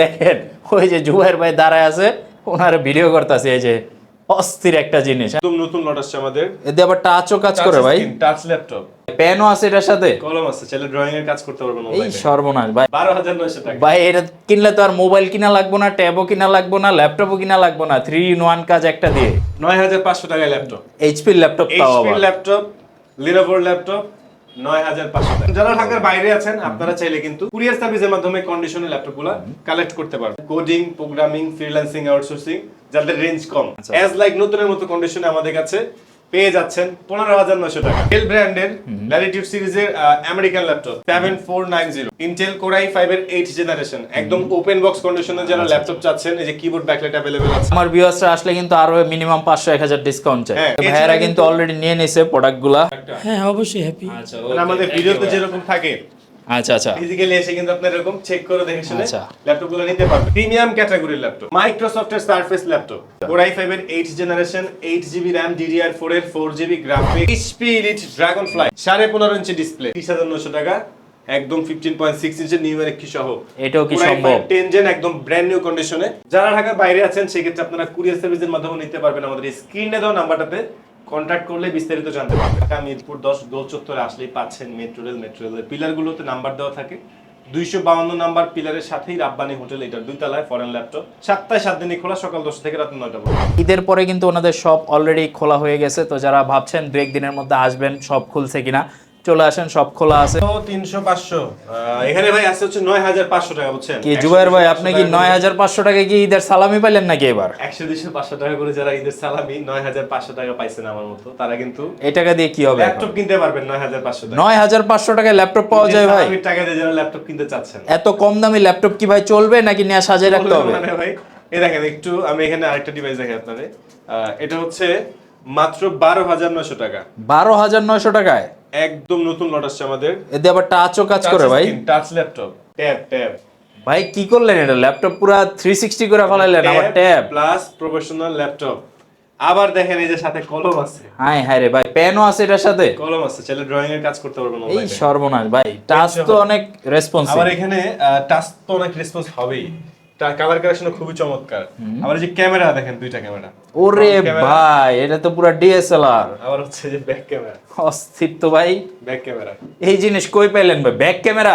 দেখেন ওই যে জুবাইর ভাই দাঁড়ায় আছে ওনার ভিডিও করতেছে এই যে অস্থির একটা জিনিস। একদম নতুন লট আসছে আমাদের। এতে আবার টাচও কাজ করে ভাই। টাচ ল্যাপটপ পেনও আছে এটার সাথে। কলম আছে চাইলে ড্রয়িং এর কাজ করতে পারবেন এই সর্বনাশ ভাই। বারো হাজার নয়শো টাকা। ভাই এটা কিনলে তো আর মোবাইল কিনা লাগবো না ট্যাবও কিনা লাগবো না ল্যাপটপও কিনা লাগবো না থ্রি ইন ওয়ান কাজ একটা দিয়ে। নয় হাজার পাঁচশো টাকায় ল্যাপটপ এইচপির ল্যাপটপ তাও এইচপি ল্যাপটপ লিনোভোর ল্যাপটপ নয় হাজার পাঁচশো যারা ঢাকার বাইরে আছেন আপনারা চাইলে কিন্তু কুরিয়ার সার্ভিসের মাধ্যমে কন্ডিশনে ল্যাপটপগুলা কালেক্ট করতে পারবেন। কোডিং প্রোগ্রামিং ফ্রিল্যান্সিং আউটসোর্সিং যাদের রেঞ্জ কম। আচ্ছা। অ্যাজ লাইক নতুনের মতো কন্ডিশনে আমাদের কাছে পেয়ে যাচ্ছেন পনেরো হাজার নয়শো টাকা। ডেল ব্র্যান্ডের ল্যাটিটিউড সিরিজের American laptop seven four nine zero Intel core i five এর এইট জেনারেশন একদম ওপেন বক্স কন্ডিশনে যারা আচ্ছা, ল্যাপটপ চাচ্ছেন এই যে কিবোর্ড ব্যাকলাইট অ্যাভেলেবেল আছে। আমার ভিউয়ার্সরা আসলে কিন্তু আরও মিনিমাম পাঁচশো এক হাজার ডিসকাউন্ট চাই হ্যাঁ, ভাইয়ারা কিন্তু অলরেডি নিয়ে নিছে প্রোডাক্টগুলা। হ্যাঁ অবশ্যই হ্যাপি আচ্ছা আমাদের ভিডিওতে যেরকম থাকে আচ্ছা আচ্ছা। ফিজিক্যালি এসে কিন্তু আপনার এরকম চেক করে দেখে শুনে আচ্ছা। নিতে পারবেন। প্রিমিয়াম ক্যাটাগরির ল্যাপটপ মাইক্রোসফটের সারফেস ল্যাপটপ কোর i5 এর 8 জেনারেশন 8 জিবি RAM DDR4 এর 4 GB graphic HP Elite Dragonfly 15.5 inch display 30900 টাকা একদম 15.6 ইঞ্চি নিউমেরিক কি সহ। এটাও কি সম্ভব? 10 জেন একদম ব্র্যান্ড নিউ কন্ডিশনে যারা ঢাকার বাইরে আছেন সেক্ষেত্রে আপনারা কুরিয়ার সার্ভিসের মাধ্যমে নিতে পারবেন আমাদের স্ক্রিনে দেওয়া নাম্বারটাতে কন্ট্যাক্ট করলে বিস্তারিত জানতে পারবেন। ঢাকা মিরপুর 10 গোল চত্বরে আসলেই পাচ্ছেন মেট্রো রেল মেট্রো রেলের পিলারগুলোতে নাম্বার দেওয়া থাকে। দুইশো বাউন্ন নাম্বার পিলারের সাথেই রাব্বানি হোটেল, এটার দুই তলায় ফরেন ল্যাপটপ সাতটায় সাত দিনই খোলা, সকাল দশ থেকে রাত নয়টা পর্যন্ত। ঈদের পরে কিন্তু ওনাদের সব অলরেডি খোলা হয়ে গেছে। তো যারা ভাবছেন দু একদিনের মধ্যে আসবেন সব খুলছে কিনা চলে আসেন সব খোলা আছে। তিনশো পাঁচশো। এখানে ভাই আসছে হচ্ছে নয় হাজার পাঁচশো টাকা বুঝছেন? কি জুবাইর ভাই আপনি কি নয় হাজার পাঁচশো টাকা কি ঈদের সালামি পাইলেন নাকি এবার? একশো দুইশো পাঁচশো টাকা করে যারা ঈদের সালামি নয় হাজার পাঁচশো টাকা পাইছেন আমার মতো তারা কিন্তু এই টাকা দিয়ে কি হবে ল্যাপটপ কিনতে পারবেন নয় হাজার পাঁচশো নয় হাজার পাঁচশো টাকায় ল্যাপটপ পাওয়া যায় ভাই। টাকা দিয়ে যারা ল্যাপটপ কিনতে চাচ্ছেন। এত কম দামি ল্যাপটপ কি ভাই চলবে নাকি নিয়ে সাজিয়ে রাখতে হবে? মানে ভাই এই দেখেন একটু আমি এখানে আরেকটা ডিভাইস দেখি আপনাদের। এটা হচ্ছে মাত্র বারো হাজার নয়শো টাকা। বারো হাজার নয়শো টাকায়? একদম নতুন লট আসছে আমাদের। এতে আবার টাচও কাজ করে ভাই। টাচ ল্যাপটপ ট্যাব ট্যাব ভাই কি করলেন এটা? ল্যাপটপ পুরা থ্রি সিক্সটি করে ফেলাইলেন আবার ট্যাব প্লাস প্রফেশনাল ল্যাপটপ আবার দেখেন এই যে সাথে কলম আছে। হাই হাই রে ভাই পেনও আছে এটার সাথে? কলম আছে চাইলে ড্রয়িং এর কাজ করতে পারবেন এই অনলাইনে সর্বনাশ ভাই টাচ তো অনেক রেসপন্সিভ আবার এখানে টাচ তো অনেক রেসপন্স হবেই। কালার কালেকশন খুবই চমৎকার। আবার যে ক্যামেরা দেখেন দুইটা ক্যামেরা। ওরে ভাই এটা তো পুরা ডিএসএলআর আবার হচ্ছে যে ব্যাক ক্যামেরা অস্থির তো ভাই। ব্যাক ক্যামেরা এই জিনিস কই পাইলেন ভাই? ব্যাক ক্যামেরা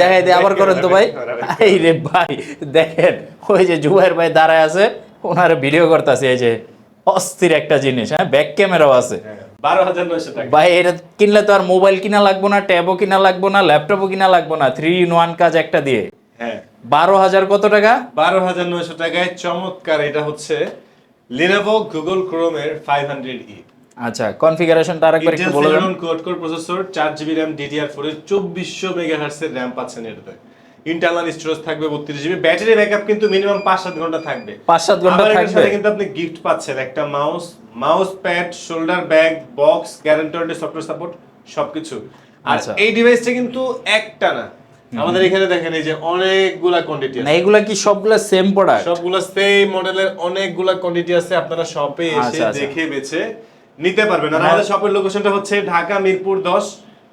দেখাই দে আবার করেন তো ভাই। এই রে ভাই দেখেন ওই যে জুবাইর ভাই দাঁড়ায় আছে ওনার ভিডিও করতেছে এই যে অস্থির একটা জিনিস হ্যাঁ? ব্যাক ক্যামেরাও আছে। বারো হাজার নয়শো ভাই এটা কিনলে তো আর মোবাইল কিনা লাগবো না ট্যাবও কিনা লাগবো না ল্যাপটপও কিনা লাগবো না থ্রি ইন ওয়ান কাজ একটা দিয়ে। হ্যাঁ। বারো হাজার কত টাকা? বারো হাজার নয়শো টাকায় চমৎকার এটা হচ্ছে লিনোভো গুগল ক্রোমের ফাইভ হান্ড্রেড ই আচ্ছা কনফিগারেশনটা আরেকবার একটু বলে দেন। কোড কোর প্রসেসর চার জিবি র্যাম ডিডিআর ফোর এর চব্বিশশো মেগাহার্সের র্যাম পাচ্ছেন এটাতে। ইন্টারনাল স্টোরেজ থাকবে বত্রিশ জিবি ব্যাটারি ব্যাকআপ কিন্তু মিনিমাম পাঁচ সাত ঘণ্টা থাকবে। পাঁচ সাত ঘণ্টা আবার থাকবে। সাথে কিন্তু আপনি গিফট পাচ্ছেন একটা mouse mouse pad shoulder bag box guaranteed software support সবকিছু। আর আচ্ছা। এই ডিভাইসটা কিন্তু একটা না আমাদের এখানে দেখেন এই যে অনেকগুলা কোয়ান্টিটি না এগুলা কি সবগুলা সেম প্রোডাক্ট সবগুলা সেম মডেলের অনেকগুলা কোয়ান্টিটি আছে আপনারা শপে এসে আচ্ছা, আচ্ছা। দেখে বেছে নিতে পারবেন। আর আমাদের শপের লোকেশনটা হচ্ছে ঢাকা মিরপুর 10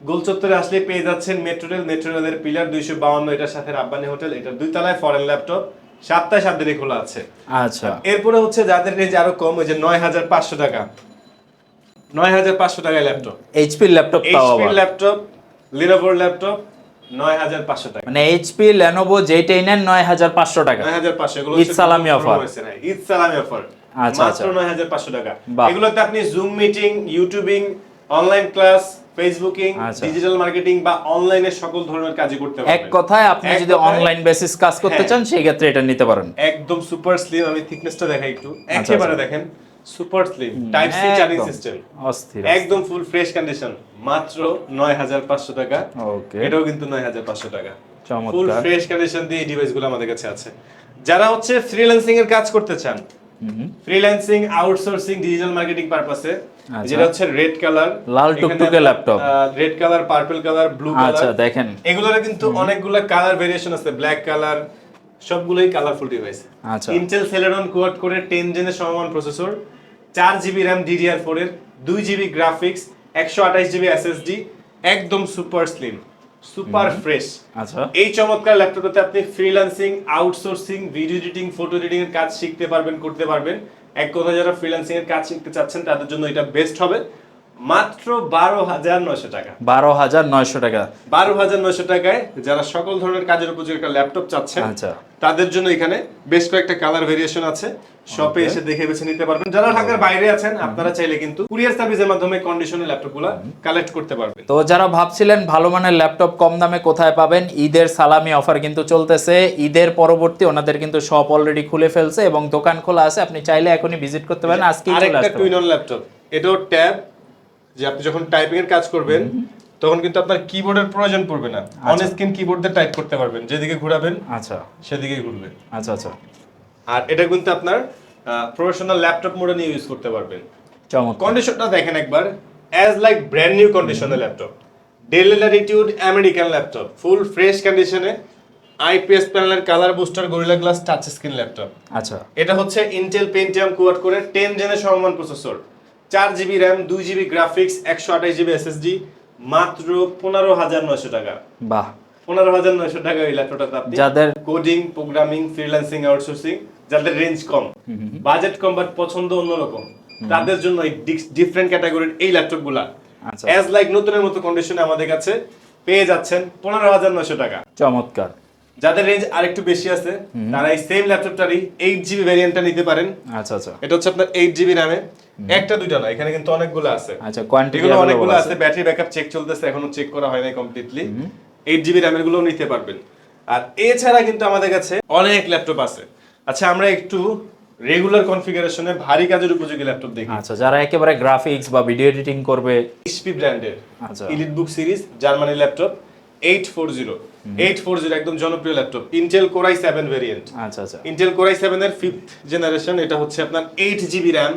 গোলচত্বরে আসলে পেয়ে যাচ্ছেন মেট্রো রেল মেট্রো রেলের পিলার 252 এটার সাথে রাব্বানি হোটেল এটার দুই তলায় ফরেন ল্যাপটপ সাতটায় সাত দিনে খোলা আছে। আচ্ছা। এরপরে হচ্ছে যাদের রেঞ্জ আরও কম ওই যে 9500 টাকা। 9500 টাকায় laptop HP laptop HP laptop লিনোভোর laptop 9500 টাকা। মানে এইচপি লেনোভো যেটাই নেন নয় হাজার পাঁচশো টাকা। 9500 এগুলো ঈদ সালামি Google offer। Chrome হয়েছে না, ঈদ সালামি অফার। আচ্ছা, মাত্র আচ্ছা। 9500 টাকা। এগুলোতে আপনি Zoom meeting YouTubing online class Facebooking. Digital marketing বা অনলাইনে সকল ধরনের কাজই করতে এক কথায় আপনি যদি অনলাইন বেসিস কাজ করতে হ্যাঁ। চান সেই ক্ষেত্রে এটা নিতে পারেন। একদম সুপার স্লিম আমি থিকনেসটা দেখাই একটু। আচ্ছা, একেবারে দেখেন super slim type C charging. System অস্থির একদম ফুল ফ্রেশ কন্ডিশন মাত্র 9500 টাকা ওকে এটাও কিন্তু 9500 টাকা চমৎকার। ফুল ফ্রেশ কন্ডিশন দিয়ে এই ডিভাইসগুলো আমাদের কাছে আছে যারা হচ্ছে ফ্রিল্যান্সিং এর কাজ করতে চান ফ্রিল্যান্সিং আউটসোর্সিং ডিজিটাল মার্কেটিং পারপাসে। যেটা হচ্ছে রেড কালার লাল টুকটুকে laptop। Red colour purple colour blue colour আচ্ছা দেখেন এগুলোর কিন্তু অনেকগুলো কালার ভেরিয়েশন আছে ব্ল্যাক কালার সবগুলোই কালারফুল ডিভাইস আচ্ছা। ইন্টেল সেলেরন কোয়াড করে 10 জেনের সমমান প্রসেসর 4 জিবি র্যাম ডিডিআর ফোরের দুই জিবি গ্রাফিক্স 128 জিবি এসএসডি একদম সুপার স্লিম সুপার ফ্রেশ আচ্ছা। এই চমৎকার ল্যাপটপটাতে আপনি freelancing outsourcing video editing photo editing এর কাজ শিখতে পারবেন করতে পারবেন। এক কথা যারা ফ্রিল্যান্সিং এর কাজ শিখতে চাচ্ছেন তাদের জন্য এটা বেস্ট হবে। মাত্র বারো হাজার নয়শো টাকা। বারো হাজার নয়শো টাকা। বারো হাজার নয়শো টাকায় যারা সকল ধরনের কাজের উপযোগী একটা ল্যাপটপ চাচ্ছেন আচ্ছা। তাদের জন্য এখানে বেশ কয়েকটা কালার ভেরিয়েশন আছে। শপে এসে দেখে বেছে নিতে পারবেন। যারা ঢাকার বাইরে আছেন আপনারা চাইলে কিন্তু কুরিয়ার সার্ভিসের মাধ্যমে কন্ডিশনের ল্যাপটপগুলো কালেক্ট করতে পারবেন। তো যারা ভাবছিলেন ভালো মানের ল্যাপটপ কম দামে কোথায় পাবেন ঈদের সালামি অফার কিন্তু চলতেছে। ঈদের পরবর্তী ওনাদের কিন্তু শপ অলরেডি খুলে ফেলছে এবং দোকান খোলা আছে। আপনি চাইলে এখনই ভিজিট করতে পারেন। আজকেই চলে আরেকটা টুইন অন ল্যাপটপ। এটাও ট্যাব যে আপনি যখন টাইপিং এর কাজ করবেন তখন কিন্তু আপনার কিবোর্ডের প্রয়োজন পড়বে না। অন স্ক্রিন কিবোর্ড দিয়ে টাইপ করতে পারবেন যেদিকে ঘোরাবেন আচ্ছা। সেদিকে ঘুরবে আচ্ছা আচ্ছা। আর এটা কিন্তু আপনার প্রফেশনাল ল্যাপটপ মোডে নিয়ে ইউজ করতে পারবেন। চমৎকার। কন্ডিশনটা দেখেন একবার। অ্যাজ লাইক ব্র্যান্ড নিউ কন্ডিশনের laptop Dell Latitude American laptop full fresh কন্ডিশনে আইপিএস প্যানেলের colour booster Gorilla glass touch screen laptop আচ্ছা। এটা হচ্ছে Intel Pentium quad core ten জেনের সমমান প্রসেসর চার জিবি র্যাম দুই জিবি গ্রাফিক্স একশো আঠাশ জিবি এসএসডি মাত্র পনেরো হাজার নয়শো টাকা। বাহ। পনেরো হাজার নয়শো টাকা এই ল্যাপটপটাতে আপনি। যাদের- কোডিং প্রোগ্রামিং ফ্রিল্যান্সিং আউটসোর্সিং যাদের রেঞ্জ কম। বাজেট কম বাট পছন্দ অন্যরকম। তাদের জন্য এই ডিফারেন্ট ক্যাটাগরির এই ল্যাপটপগুলা। আচ্ছা। অ্যাজ লাইক নতুনের মতো কন্ডিশনে আমাদের কাছে পেয়ে যাচ্ছেন পনেরো হাজার নয়শো টাকা। চমৎকার। যাদের রেঞ্জ আরেকটু বেশি আছে তারা এই সেম ল্যাপটপটারই এইট জিবি ভ্যারিয়েন্টটা নিতে পারেন। আচ্ছা আচ্ছা। এটা হচ্ছে আপনার এইট জিবি র্যামে একটা দুইটা না এখানে কিন্তু অনেকগুলো আছে। আচ্ছা কোয়ান্টিটি এগুলো অনেকগুলো আছে। ব্যাটারি ব্যাকআপ চেক চলতেছে এখনও চেক করা হয় নাই কমপ্লিটলি এইট জিবি র্যামেরগুলো নিতে পারবেন। আর এছাড়া কিন্তু আমাদের কাছে অনেক ল্যাপটপ আছে। আচ্ছা আমরা একটু রেগুলার কনফিগারেশনে ভারী কাজের উপযোগী ল্যাপটপ দেখি। আচ্ছা যারা একেবারে গ্রাফিক্স বা ভিডিও এডিটিং করবে। এইচপি ব্র্যান্ডের আচ্ছা। Elite Book series Germany laptop eight four zero eight four zero একদম জনপ্রিয় laptop. Intel core i seven variant আচ্ছা আচ্ছা। ইন্টেল কোরাই সেভেন এর ফিফথ জেনারেশন এটা হচ্ছে আপনার eight GB RAM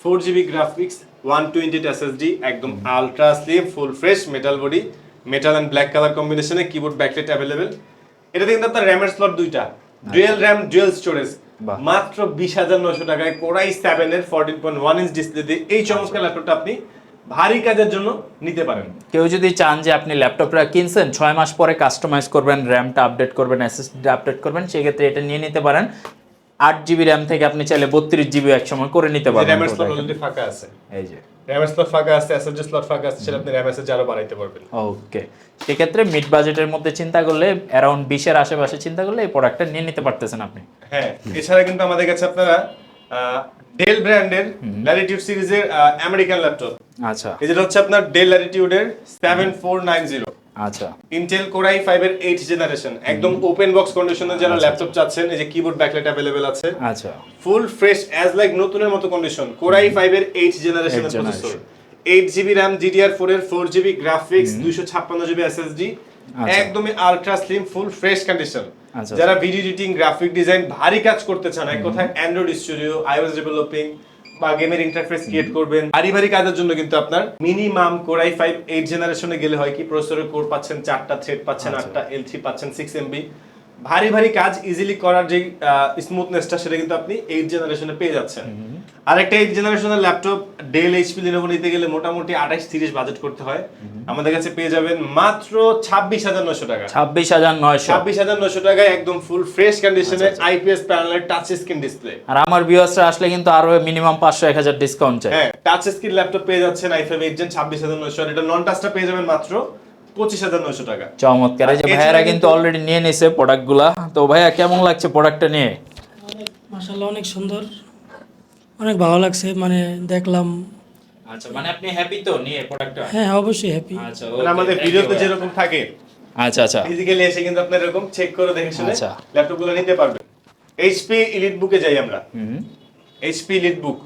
four GB graphics one twenty SSD একদম ultra slim full fresh metal body metal and black colour কম্বিনেশনে কিবোর্ড ব্যাকলাইট অ্যাভেলেবেল এটাতে কিন্তু আপনার র্যামের স্লট দুইটা। ডুয়েল র্যাম ডুয়েল স্টোরেজ মাত্র বিশ হাজার নশো টাকায় কোরাই সেভেন এর fourteen point one inch display দিয়ে এই চমৎকার ল্যাপটপটা আপনি ভারী কাজের জন্য নিতে পারেন। কেউ যদি চান যে আপনি ল্যাপটপটা কিনছেন ছয় মাস পরে কাস্টমাইজ করবেন র্যামটা আপডেট করবেন এসএসডি আপডেট করবেন সেক্ষেত্রে এটা নিয়ে নিতে পারেন। আট জিবি র্যাম থেকে আপনি চাইলে বত্রিশ জিবি একসময় করে নিতে পারবেন র্যামের স্লট অলরেডি ফাঁকা আছে। এই যে। র্যামের স্লট ফাঁকা আছে এসএসডি স্লট ফাঁকা আছে সেটা আপনি র্যাম এসএসডি আরও বাড়াইতে পারবেন। ওকে সেক্ষেত্রে মিড বাজেটের মধ্যে চিন্তা করলে অ্যারাউন্ড বিশের আশেপাশে চিন্তা করলে এই প্রোডাক্টটা নিয়ে নিতে পারতেছেন আপনি। হ্যাঁ এছাড়া কিন্তু আমাদের কাছে আপনারা ডেল ব্র্যান্ডের ল্যাটিটিউড সিরিজের আমেরিকান ল্যাপটপ আচ্ছা। এই যেটা হচ্ছে আপনার ডেল ল্যাটিটিউডের সেভেন ফোর নাইন জিরো আচ্ছা। ইন্টেল কোরাই ফাইভ এর এইট জেনারেশন একদম ওপেন বক্স কন্ডিশনে যারা ল্যাপটপ চাচ্ছেন এই যে কিবোর্ড ব্যাকলাইট অ্যাভেলেবেল আছে। আচ্ছা। ফুল ফ্রেশ অ্যাজ লাইক নতুনের মতো কন্ডিশন কোরাই ফাইভ এর এইট জেনারেশনের প্রসেসর র্যাম ডিডিআর ফোর এর ফোর জিবি গ্রাফিক্স দুইশো ছাপ্পান্ন জিবি এসএসডি আচ্ছা। একদমই ultra slim full fresh condition আচ্ছা, যারা ভিডিও এডিটিং গ্রাফিক ডিজাইন ভারী কাজ করতে চান এক কথায় অ্যান্ড্রয়েড স্টুডিও আইওএস ডেভেলপিং বা গেমের ইন্টারফেস ক্রিয়েট করবেন। পারিবারিক কাজের জন্য কিন্তু আপনার মিনিমাম কোরাই ফাইভ এইট জেনারেশনে গেলে হয় কি? প্রসেসরের কোর পাচ্ছেন চারটা থ্রেড পাচ্ছেন আচ্ছা। আটটা এল থ্রি পাচ্ছেন সিক্স এমবি ভারী ভারী কাজ ইজিলি করার যে স্মুথনেসটা সেটা কিন্তু আপনি এইট জেনারেশনে পেয়ে যাচ্ছেন। আরেকটা এইট জেনারেশনের ল্যাপটপ ডেল এইচপি লিনোভো নিতে গেলে মোটামুটি আঠাশ তিরিশ বাজেট করতে হয়। আমাদের কাছে পেয়ে যাবেন মাত্র ছাব্বিশ হাজার নশো টাকা। ছাব্বিশ হাজার নয়শো। ছাব্বিশ হাজার নয়শো টাকায় একদম ফুল ফ্রেশ কন্ডিশনে আইপিএস প্যানেলের টাচ স্ক্রিন ডিসপ্লে আর আমার ভিউয়ার্সরা আসলে কিন্তু আরও মিনিমাম পাঁচশো এক হাজার ডিসকাউন্ট চাই হ্যাঁ টাচ স্ক্রিন ল্যাপটপ পেয়ে যাচ্ছেন i5 এইট জেন ছাব্বিশ হাজার নশো আর এটা নন টাচটা পেয়ে যাবেন মাত্র পঁচিশ হাজার নশো টাকা। চমৎকার এই যে ভাইয়ারা কিন্তু অলরেডি নিয়ে নিছে প্রোডাক্টগুলা তো ভাইয়া কেমন লাগছে প্রোডাক্টটা নিয়ে? অনেক মাসাল্লাহ অনেক সুন্দর অনেক ভালো লাগছে মানে দেখলাম। আচ্ছা মানে আপনি হ্যাপি তো নিয়ে প্রোডাক্টটা হ্যাঁ অবশ্যই হ্যাপি আচ্ছা মানে আমাদের ভিডিওতে যেরকম থাকে আচ্ছা আচ্ছা। ফিজিক্যালি এসে কিন্তু আপনার এরকম চেক করে দেখে শুনে আচ্ছা। ল্যাপটপগুলো নিতে পারবেন। এইচপি ইলিট বুকে যাই আমরা। হুম। এইচপি ইলিট বুক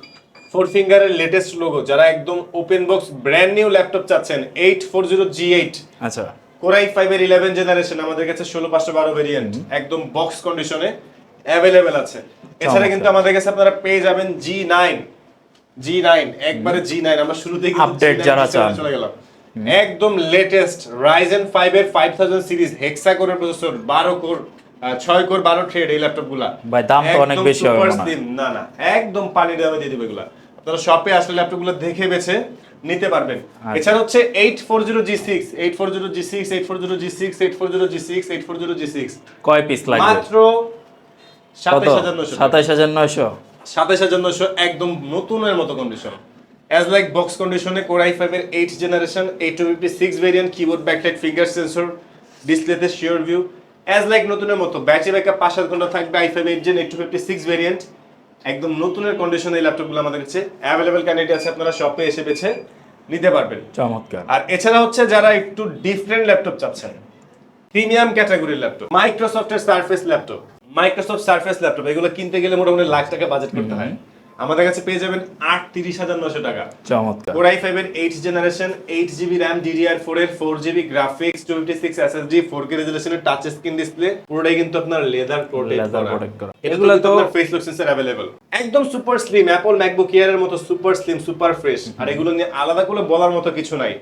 ফোর ফিঙ্গারের লেটেস্ট লোগো যারা একদম open box brand new laptop চাচ্ছেন eight four zero G eight আচ্ছা। কোরাই ফাইভ এর ইলেভেন জেনারেশন আমাদের কাছে ষোলো পাঁচশো বারো ভেরিয়েন্ট একদম বক্স কন্ডিশনে অ্যাভেলেবেল আছে। এছাড়া কিন্তু আমাদের কাছে আপনারা পেয়ে যাবেন জি নাইন জি নাইন একবারে জি নাইন আমরা শুরুতেই G9 যারা চান। চলে গেলাম। একদম লেটেস্ট রাইজেন ফাইভ এর ফাইভ থাউজেন্ড সিরিজ হেক্সা কোরের প্রসেসর বারো কোর ছয় কোর বারো থ্রেড এই ল্যাপটপগুলা। দাম তো অনেক বেশি হবে না না একদম পানি দামে দিয়ে দিবে এগুলা। আপনারা শপে আসলে ল্যাপটপগুলো দেখে বেছে নিতে পারবেন। আচ্ছা। এছাড়া হচ্ছে eight four zero G six eight four zero G six eight four zero G six eight four zero G six eight four zero G six কয় পিস লাগবে? মাত্র সাতাইশ হাজার নশো সাতাইশ হাজার নয়শো? সাতাইশ হাজার নশো একদম নতুনের মতো কন্ডিশন অ্যাজ লাইক বক্স কন্ডিশনে কোর কোরাই ফাইভের eight generation eight two fifty six variant keyboard backlight finger sensor ডিসপ্লেতে শিওর ভিউ অ্যাজ লাইক নতুনের মতো ব্যাটারি ব্যাকআপ পাঁচ সাত ঘণ্টা থাকবে i five eight gen eight two fifty six variant একদম নতুনের কন্ডিশনে এই ল্যাপটপগুলো আমাদের কাছে অ্যাভেলেবেল ক্যান্ডিডেট আছে আপনারা শপে এসে বেছে নিতে পারবেন। চমৎকার। আর এছাড়া হচ্ছে যারা একটু ডিফারেন্ট ল্যাপটপ চাচ্ছেন প্রিমিয়াম ক্যাটাগরির ল্যাপটপ মাইক্রোসফটের Surface laptop Microsoft Surface laptop এগুলো কিনতে গেলে মোটামুটি লাখ টাকা বাজেট করতে হয়। আমাদের কাছে পেয়ে যাবেন আট তিরিশ হাজার নশো টাকা। চমৎকার। ফোর আই ফাইভ এর eight generation eight GB RAM DDR four এর four GB graphics two fifty six SSD four K রেজুলেশনের touch screen display পুরোটাই কিন্তু আপনার লেদার প্রোটেক্ট করা। এগুলো তো ফেস সেন্সর অ্যাভেলেবল একদম super slim Apple MacBook Air এর মতো সুপার স্লিম সুপার ফ্রেশ আর এগুলো নিয়ে আলাদা করে বলার মতো কিছু নাই।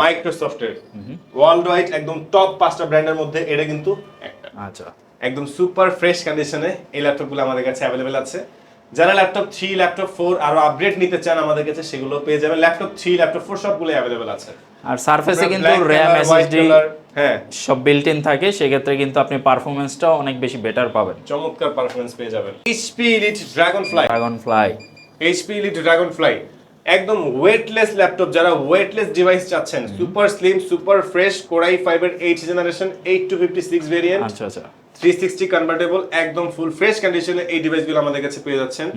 মাইক্রোসফটের ওয়ার্ল্ড ওয়াইড একদম টপ পাঁচটা ব্র্যান্ডের মধ্যে এটা কিন্তু একটা। আচ্ছা। একদম সুপার ফ্রেশ কন্ডিশনে এই ল্যাপটপগুলো আমাদের কাছে অ্যাভেলেবেল আছে। যারা ল্যাপটপ থ্রি ল্যাপটপ ফোর আরও আপডেট নিতে চান আমাদের কাছে সেগুলো পেয়ে যাবেন। ল্যাপটপ থ্রি ল্যাপটপ ফোর সবগুলো অ্যাভেলেবেল আছে। আর সারফেসে কিন্তু র্যাম এসএসডি হ্যাঁ। সব বিল্ট ইন থাকে সেক্ষেত্রে কিন্তু আপনি পারফরমেন্সটাও অনেক বেশি বেটার পাবেন। চমৎকার পারফরমেন্স পেয়ে যাবেন। HP Elite Dragonfly Dragonfly HP Elite Dragonfly একদম ওয়েটলেস ল্যাপটপ যারা ওয়েটলেস ডিভাইস চাচ্ছেন super slim super fresh core i five eight generation eight two fifty six variant আচ্ছা আচ্ছা। থ্রি সিক্সটি কনভার্টেবল একদম ফুল ফ্রেশ কন্ডিশনে এই ডিভাইসগুলো আমাদের কাছে পেয়ে যাচ্ছেন।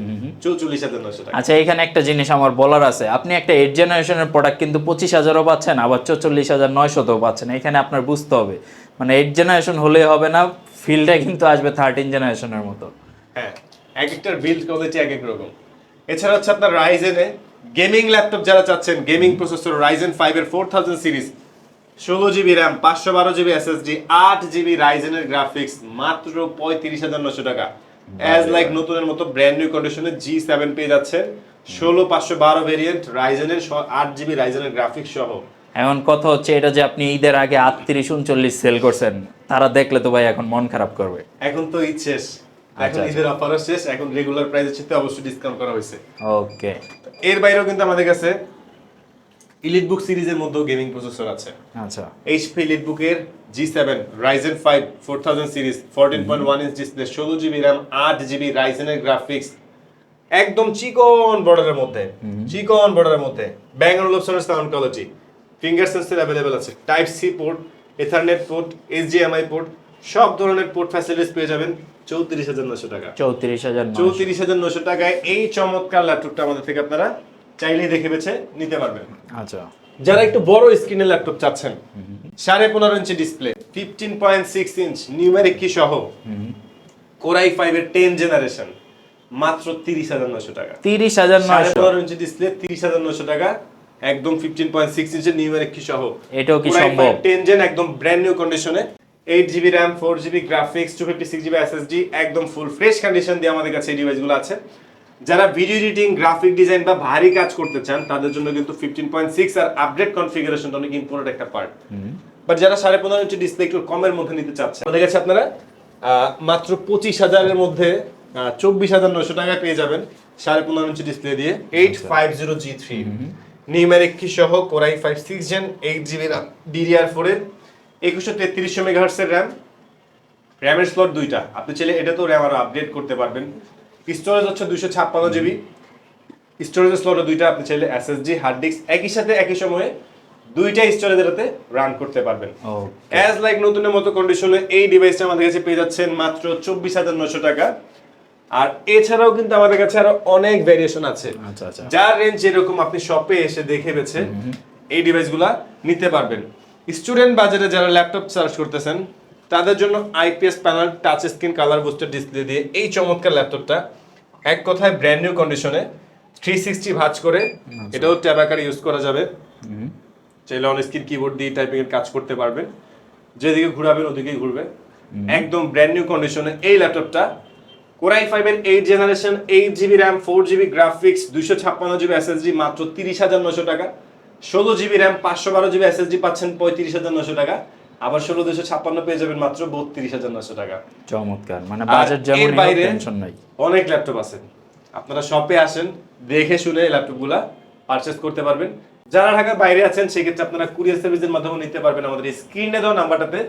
চৌচল্লিশ হাজার নশো টাকা। আচ্ছা এখানে একটা জিনিস আমার বলার আছে। আপনি একটা এইট জেনারেশনের প্রোডাক্ট কিন্তু পঁচিশ হাজারও পাচ্ছেন আবার চল্লিশ হাজার নয়শতেও পাচ্ছেন। এখানে আপনার বুঝতে হবে। মানে এইট জেনারেশন হলেই হবে না ফিল্ডে কিন্তু আসবে থার্টিন জেনারেশনের মতো। হ্যাঁ এক একটার বিল্ড কোয়ালিটি এক এক রকম। এছাড়া হচ্ছে আপনার রাইজেনে গেমিং ল্যাপটপ যারা চাচ্ছেন গেমিং প্রসেসর রাইজেন ফাইভ এর ফোর থাউজেন্ড সিরিজ ষোলো জিবি র্যাম পাঁচশো বারো জিবি এসএসডি আট জিবি রাইজেনের গ্রাফিক্স মাত্র পঁয়ত্রিশ হাজার নশো টাকা। অ্যাজ লাইক নতুনের মতো ব্র্যান্ড নিউ কন্ডিশনে জি সেভেন পেয়ে যাচ্ছে। ষোলো পাঁচশো বারো ভেরিয়েন্ট রাইজেনের আট জিবি রাইজেনের গ্রাফিক্স সহ। এখন কথা হচ্ছে এটা যে আপনি ঈদের আগে আটত্রিশ উনচল্লিশ সেল করছেন তারা দেখলে তো ভাই এখন মন খারাপ করবে। এখন তো ঈদ শেষ। এখন আচ্ছা, ঈদের অফারও শেষ। এখন রেগুলার প্রাইসের সাথে অবশ্যই ডিসকাউন্ট করা হয়েছে। ওকে এর বাইরেও কিন্তু আমাদের কাছে ইলিট বুক সিরিজের মধ্যেও গেমিং প্রসেসর আছে। আচ্ছা। এইচপি ইলিট বুকের G seven Ryzen five four thousand series fourteen point one inch display ষোলো জিবি র্যাম আট জিবি রাইজেনের গ্রাফিক্স একদম চিকন বর্ডারের মধ্যে চিকন বর্ডারের মধ্যে। Bang and sound quality finger sensor available আছে। Type C port Ethernet port HDMI port সব ধরনের পোর্ট ফ্যাসিলিটিস পেয়ে যাবেন চৌত্রিশ হাজার নশো টাকা। চৌত্রিশ হাজার চৌত্রিশ হাজার নশো টাকায় এই চমৎকার ল্যাপটপটা আমাদের থেকে আপনারা চাইলেই দেখে বেছে নিতে পারবেন। আচ্ছা। যারা একটু বড় স্ক্রিনের ল্যাপটপ চাচ্ছেন সাড়ে পনেরো ইঞ্চি display fifteen point six inch numeric key সহ কোরাই ফাইভ এর টেন জেনারেশন মাত্র তিরিশ হাজার নশো টাকা। তিরিশ হাজার সাড়ে পনেরো ইঞ্চি ডিসপ্লে তিরিশ হাজার নশো টাকা একদম ফিফটিন পয়েন্ট সিক্স ইঞ্চের নিউমেরিক কি সহ। এটাও কি সম্ভব? টেন জেন একদম ব্র্যান্ড নিউ কন্ডিশনে eight GB RAM four GB graphics two fifty six GB SSD একদম ফুল ফ্রেশ কন্ডিশন দিয়ে আমাদের কাছে এই ডিভাইসগুলো আছে। যারা ভিডিও এডিটিং গ্রাফিক ডিজাইন বা ভারী কাজ করতে চান তাদের জন্য কিন্তু ফিফটিন পয়েন্ট সিক্স আর আপডেট কনফিগারেশনটা অনেক ইম্পর্টেন্ট একটা পার্ট বাট যারা সাড়ে পনেরো ইঞ্চি ডিসপ্লে একটু কমের মধ্যে নিতে চাচ্ছেন আমাদের কাছে আপনারা? মাত্র পঁচিশ হাজারের মধ্যে চব্বিশ হাজার নশো টাকায় পেয়ে যাবেন সাড়ে পনেরো ইঞ্চি ডিসপ্লে দিয়ে eight five zero G three numeric key সহ core i five six gen eight GB RAM DDR ফোরের একুশশো তেত্রিশশো মেগাহার্সের র্যাম র্যামের স্লট দুইটা। আপনি চাইলে এটা তো র্যাম আরও আপডেট করতে পারবেন। স্টোরেজ হচ্ছে দুইশো ছাপ্পান্ন জিবি। স্টোরেজের স্লটও দুইটা আপনি চাইলে এসএসডি হার্ড ডিস্ক একই সাথে একই সময়ে দুইটা স্টোরেজের হাতে রান করতে পারবেন। অ্যাজ লাইক নতুনের মতো কন্ডিশনে এই ডিভাইসটা আমাদের কাছে পেয়ে যাচ্ছেন মাত্র চব্বিশ হাজার নশো টাকা। আর এছাড়াও কিন্তু আমাদের কাছে আরও অনেক ভ্যারিয়েশন আছে। আচ্ছা আচ্ছা। যার রেঞ্জ যেরকম আপনি শপে এসে দেখে বেছে এই ডিভাইসগুলা নিতে পারবেন। স্টুডেন্ট বাজারে যারা ল্যাপটপ সার্চ করতেছেন তাদের জন্য IPS panel touch screen colour booster display দিয়ে এই চমৎকার ল্যাপটপটা এক কথায় ব্র্যান্ড নিউ কন্ডিশনে থ্রি সিক্সটি ভাঁজ করে এটাও ট্যাব আকারে ইউজ করা যাবে। চাইলে অন স্ক্রিন কিবোর্ড দিয়ে টাইপিং এর কাজ করতে পারবেন। যেদিকে ঘুরাবেন ওদিকেই ঘুরবে। একদম ব্র্যান্ড নিউ কন্ডিশনে এই ল্যাপটপটা কোরাই ফাইভের eight generation eight GB RAM four GB graphics দুইশো ছাপ্পান্ন জিবি এসএসডি মাত্র তিরিশ হাজার নশো টাকা। ষোলো জিবি র্যাম পাঁচশো বারো জিবি এসএসডি পাচ্ছেন পঁয়ত্রিশ হাজার নশো টাকা। আবার ষোলো দুশো ছাপ্পান্ন পেয়ে যাবেন মাত্র বত্রিশ হাজার নশো টাকা। চমৎকার মানে বাজেট যেমন এর বাইরে টেনশন নাই। অনেক ল্যাপটপ আছে। আপনারা শপে আসেন দেখে শুনে ল্যাপটপগুলা পারচেস করতে পারবেন। যারা ঢাকার বাইরে আছেন সেক্ষেত্রে আপনারা কুরিয়ার সার্ভিসের মাধ্যমে নিতে পারবেন। আমাদের স্ক্রিনে দেওয়া নাম্বারটাতে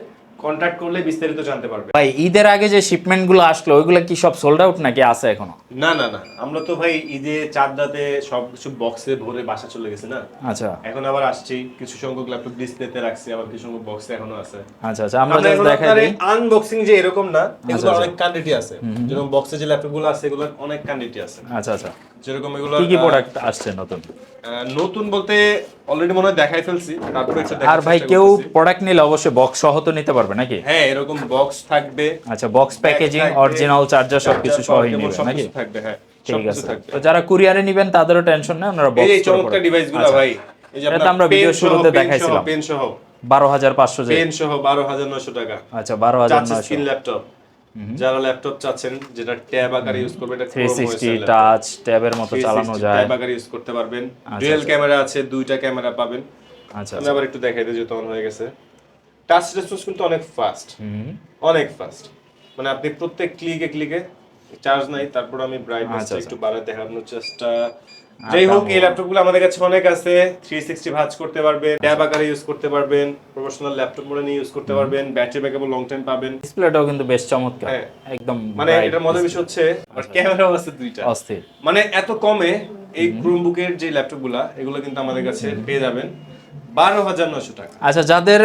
কন্ট্যাক্ট করলে বিস্তারিত জানতে পারবেন ভাই ঈদের আগে যে শিপমেন্টগুলো আসলো ওইগুলো কি সব সোল্ড আউট নাকি আছে এখনও? না না না। আমরা তো ভাই ঈদে চার দাতে সব কিছু বক্সে ভরে বাসা চলে গেছে না? আচ্ছা। এখন আবার আসছি কিছু সংখ্যক ল্যাপটপ ডিসপ্লেতে রাখছি আবার কিছু সংখ্যক বক্সে এখনও আছে। আচ্ছা আচ্ছা আমরা এখন দেখাই দিই। আনবক্সিং যে এরকম না এগুলো আচ্ছা। অনেক কোয়ান্টিটি আছে। যেরকম বক্সে যে ল্যাপটপগুলো আছে এগুলোর অনেক কোয়ান্টিটি আছে। আচ্ছা আচ্ছা। যেরকম এগুলো কি কি প্রোডাক্ট আসছে নতুন? নতুন বলতে অলরেডি মনে হয় দেখাই ফেলছি তারপরে আর ভাই কেউ প্রোডাক্ট নিলে অবশ্যই বক্স সহ তো নিতে পারবে নাকি? হ্যাঁ এরকম বক্স থাকবে। আচ্ছা বক্স প্যাকেজিং অরিজিনাল চার্জার সবকিছু সহই cable নাকি? থাকবে হ্যাঁ ঠিক আছে। তো যারা কুরিয়ারে নেবেন তাদেরও টেনশন নেই আপনারা এই বক্স যে চমৎকার ডিভাইসগুলো ভাই এই যে আমরা ভিডিও শুরুতে দেখাইছিলাম। পেন সহ। বারো হাজার পাঁচশো পেন সহ বারো হাজার নয়শো টাকা। আচ্ছা বারো হাজার নয়শো। ল্যাপটপ যারা ল্যাপটপ চাচ্ছেন যেটা ট্যাব আকারে ইউজ করবে এটা থ্রি সিক্সটি টাচ ট্যাবের মতো চালানো যায়। ট্যাব আকারে ইউজ করতে পারবেন। ডুয়াল ক্যামেরা আছে দুইটা ক্যামেরা পাবেন। আচ্ছা আমি আবার একটু দেখাই দিই যেহেতু অন হয়ে গেছে। টাচ রেসপন্স কিন্তু অনেক ফাস্ট হুম। অনেক ফাস্ট মানে আপনি প্রত্যেক ক্লিকে ক্লিকে চার্জ নাই তারপর আমি ব্রাইটনেসটা আচ্ছা, একটু বাড়ায় দেখানোর চেষ্টা। যাই হোক এই ল্যাপটপগুলো আমাদের কাছে অনেক আছে। থ্রি সিক্সটি ভাজ করতে পারবেন ট্যাব আকারে ইউজ করতে পারবেন প্রফেশনাল ল্যাপটপ মোডে নিয়ে ইউজ করতে পারবেন ব্যাটারি ব্যাকআপ লং টাইম পাবেন। ডিসপ্লেটাও কিন্তু বেশ চমৎকার হ্যাঁ। একদম মানে এটার মজার বিষয় হচ্ছে আর ক্যামেরাও আছে দুইটা। অস্থির। মানে এত কমে এই ক্রোমবুকের যে ল্যাপটপগুলো এগুলো কিন্তু আমাদের কাছে পেয়ে যাবেন। বারো হাজার নয়শো টাকা। আচ্ছা যাদের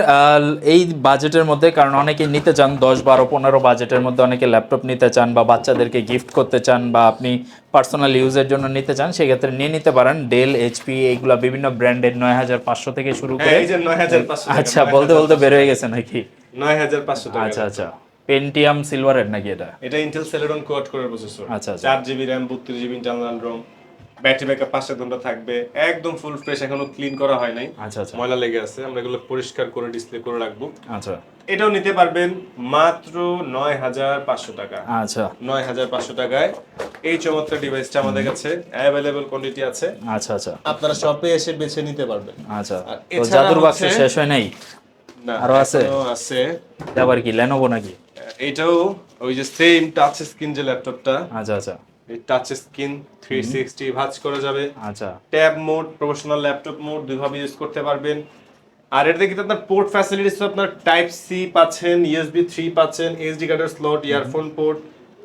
এই বাজেটের মধ্যে কারণ অনেকে নিতে চান দশ বারো পনেরো বাজেটের মধ্যে অনেকে ল্যাপটপ নিতে চান বা বাচ্চাদেরকে গিফট করতে চান বা আপনি পার্সোনাল ইউজের জন্য নিতে চান সেক্ষেত্রে নিয়ে নিতে পারেন ডেল এইচপি এইগুলা বিভিন্ন ব্র্যান্ডের নয় হাজার পাঁচশো থেকে শুরু হ্যাঁ, করে। আচ্ছা বলতে বলতে বের হয়ে গেছে নাকি? নয় হাজার পাঁচশো টাকা। আচ্ছা আচ্ছা। পেন্টিয়াম সিলভারের নাকি এটা? এটা ইন্টেল সেলেরন কোয়াড কোরের প্রসেসর আচ্ছা। চার জিবি র্যাম বত্রিশ GB internal ROM battery backup পাঁচ সাত ঘণ্টা থাকবে। একদম ফুল ফ্রেশ এখনও ক্লিন করা হয় নাই। আচ্ছা আচ্ছা। ময়লা লেগে আছে আমরা এগুলো পরিষ্কার করে ডিসপ্লে করে রাখব। আচ্ছা। এটাও নিতে পারবেন মাত্র নয় হাজার পাঁচশো টাকা। আচ্ছা। নয় হাজার পাঁচশো টাকায়। এই চমৎকার ডিভাইসটা আমাদের কাছে অ্যাভেলেবল কোয়ান্টিটি আছে। আচ্ছা আচ্ছা। আপনারা শপে এসে বেছে নিতে পারবেন। আচ্ছা। জাদুর বাক্স শেষ হয় নাই? আরও আছে? আছে। আবার কি লেনোভো নাকি? এটাও ওই যে সেম টাচ স্ক্রিন যে ল্যাপটপটা আচ্ছা আচ্ছা। টাচ স্ক্রিন থ্রি সিক্সটি ভাঁজ করা যাবে। আচ্ছা। Tab mode professional laptop mode দুইভাবে ইউজ করতে পারবেন। আর এটাতে কিন্তু আপনার পোর্ট ফ্যাসিলিটিস আপনার টাইপ সি পাচ্ছেন ইউএসবি থ্রি পাচ্ছেন এইচডি কার্ডের স্লট ইয়ারফোন পোর্ট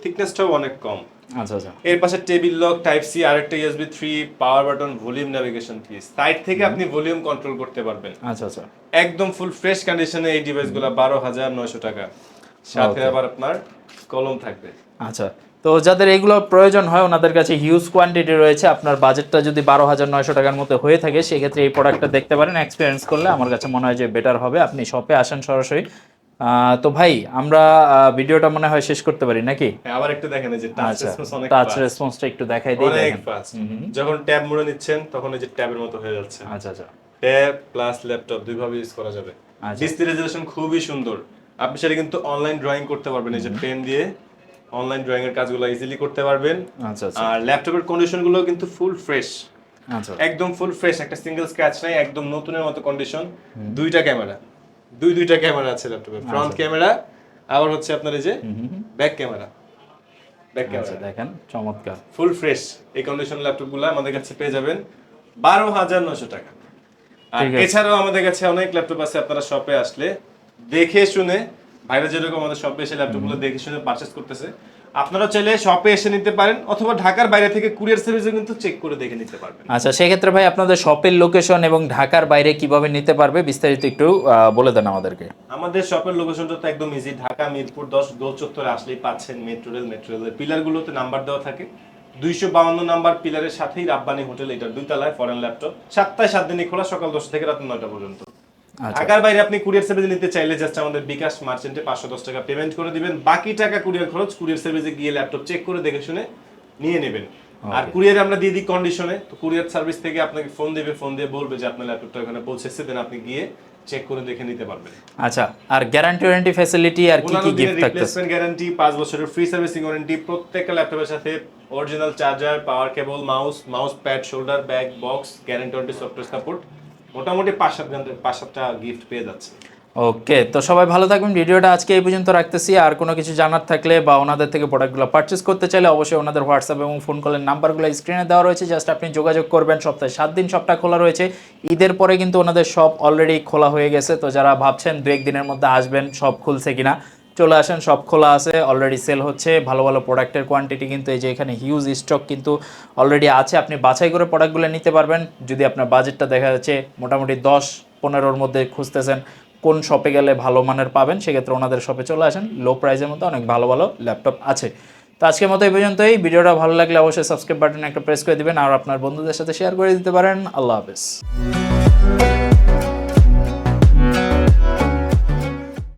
থিকনেসটাও অনেক কম। আচ্ছা আচ্ছা। এর পাশে টেবিল লক টাইপ সি আরেকটা USB three power button volume navigation key side থেকে আপনি ভলিউম কন্ট্রোল করতে পারবেন। আচ্ছা আচ্ছা। একদম ফুল ফ্রেশ কন্ডিশনে এই ডিভাইসগুলো বারো হাজার নয়শো টাকা। সাথে আবার আপনার কলম থাকবে। আচ্ছা। তো যাদের এগুলো প্রয়োজন হয় ওনাদের কাছে হিউজ কোয়ান্টিটি রয়েছে আপনার বাজেটটা যদি বারো হাজার নয়শো টাকার মতো হয়ে থাকে সেক্ষেত্রে এই প্রোডাক্টটা দেখতে পারেন এক্সপিরিয়েন্স করলে আমার কাছে মনে হয় যে বেটার হবে। আপনি শপে আসেন সরাসরি। তো ভাই আমরা ভিডিওটা মনে হয় শেষ করতে পারি নাকি? হ্যাঁ, আবার একটু দেখেন যে টাচ আচ্ছা রেসপন্স অনেক টাচ রেসপন্সটা একটু দেখাই দিই অনেক ফাস্ট যখন ট্যাব মুড়ে নিচ্ছেন তখন এই যে ট্যাবের মতো হয়ে যাচ্ছে। আচ্ছা আচ্ছা। ট্যাব প্লাস ল্যাপটপ দুইভাবে ইউজ করা যাবে। আচ্ছা। ডিসপ্লে রেজুলেশন খুবই সুন্দর। আপনি সেটা কিন্তু অনলাইন ড্রয়িং করতে পারবেন এই যে পেন দিয়ে। অনলাইন ড্রয়িং এর কাজগুলো ইজিলি করতে পারবেন। আচ্ছা আচ্ছা। আর ল্যাপটপের কন্ডিশনগুলো কিন্তু ফুল ফ্রেশ আচ্ছা। একদম ফুল ফ্রেশ একটা সিঙ্গেল স্ক্র্যাচ নাই একদম নতুনের মতো কন্ডিশন দুইটা ক্যামেরা দুই দুইটা ক্যামেরা আছে ল্যাপটপে আচ্ছা। ফ্রন্ট ক্যামেরা আবার হচ্ছে আপনার এই যে ব্যাক ক্যামেরা ব্যাক আচ্ছা ক্যামেরা দেখেন চমৎকার। ফুল ফ্রেশ এই কন্ডিশন ল্যাপটপগুলো আমাদের কাছে পেয়ে যাবেন বারো হাজার নশো টাকা। আর এছাড়াও আমাদের কাছে অনেক ল্যাপটপ আছে আপনারা শপে আসলে দেখে শুনে ভাইরা যেরকম আমাদের শপে এসে ল্যাপটপগুলো দেখে শুনে পারচেস করতেছে আপনারা চাইলে শপে এসে নিতে পারেন অথবা ঢাকার বাইরে থেকে কুরিয়ার সার্ভিসে কিন্তু চেক করে দেখে নিতে পারবেন। আচ্ছা সেক্ষেত্রে ভাই আপনাদের শপের লোকেশন এবং ঢাকার বাইরে কীভাবে নিতে পারবে বিস্তারিত একটু বলে দেন আমাদেরকে। আমাদের শপের লোকেশনটা তো একদম ইজি ঢাকা মিরপুর দশ গোল চত্বরে আসলেই পাচ্ছেন মেট্রো রেল মেট্রো রেলের পিলারগুলোতে নাম্বার দেওয়া থাকে। দুইশো বাউন্ন নাম্বার পিলারের সাথেই রাব্বানি হোটেল এটা দুই তলায় ফরেন ল্যাপটপ সাতটায় সাত দিনই খোলা সকাল দশটা থেকে রাত নয়টা পর্যন্ত। ঢাকার বাইরে আপনি কুরিয়ার সার্ভিস নিতে চাইলে জাস্ট আমাদের বিকাশ মার্চেন্টে পাঁচশো দশ টাকা পেমেন্ট করে দিবেন। বাকি টাকা কুরিয়ার খরচ কুরিয়ার সার্ভিসে গিয়ে ল্যাপটপ চেক করে দেখে শুনে নিয়ে নেবেন। আর কুরিয়ারে আমরা দিয়ে দিই কন্ডিশনে তো কুরিয়ার সার্ভিস থেকে আপনাকে ফোন দেবে ফোন দিয়ে বলবে যে আপনার ল্যাপটপটা ওখানে পৌঁছেছে দেন আপনি গিয়ে চেক করে দেখে নিতে পারবেন। আচ্ছা আর গ্যারান্টি ওয়ারেন্টি ফ্যাসিলিটি আর কি কি গিফট থাকতেছে? রিপ্লেসমেন্ট গ্যারান্টি পাঁচ বছরের ফ্রি সার্ভিসিং ওয়ারেন্টি প্রত্যেকটা ল্যাপটপের সাথে original charger power cable mouse mouse pad shoulder bag box guarantee warranty software support মোটামুটি পাঁচ সাত ঘণ্টা পাঁচ সাতটা গিফট পেয়ে যাচ্ছে। ওকে তো সবাই ভালো থাকবেন। ভিডিওটা আজকে এই পর্যন্ত রাখতেছি। আর কোনো কিছু জানার থাকলে বা ওনাদের থেকে প্রোডাক্টগুলো পারচেস করতে চাইলে অবশ্যই ওনাদের হোয়াটসঅ্যাপ এবং ফোন কলের নাম্বারগুলো স্ক্রিনে দেওয়া রয়েছে। জাস্ট আপনি যোগাযোগ করবেন। সপ্তাহে সাত দিন সবটা খোলা রয়েছে। ঈদের পরে কিন্তু ওনাদের শপ অলরেডি খোলা হয়ে গেছে। তো যারা ভাবছেন দু একদিনের মধ্যে আসবেন সব খুলছে কিনা চলে আসেন, সব খোলা আছে অলরেডি সেল হচ্ছে, ভালো ভালো প্রোডাক্টের কোয়ান্টিটি কিন্তু এই যে এখানে হিউজ স্টক কিন্তু অলরেডি আছে। আপনি বাছাই করে প্রোডাক্টগুলো নিতে পারবেন। যদি আপনার বাজেটটা দেখা যাচ্ছে মোটামুটি দশ পনেরোর মধ্যে খুঁজতেছেন, কোন শপে গেলে ভালো মানের পাবেন, সেক্ষেত্রে ওনাদের শপে চলে আসেন। লো প্রাইসের মধ্যে অনেক ভালো ভালো ল্যাপটপ আছে। তো আজকের মতো এই পর্যন্তই। ভিডিওটা ভালো লাগলে অবশ্যই সাবস্ক্রাইব বাটনে একটা প্রেস করে দিবেন, আর আপনার বন্ধুদের সাথে শেয়ার করে দিতে পারেন। আল্লাহ হাফেজ।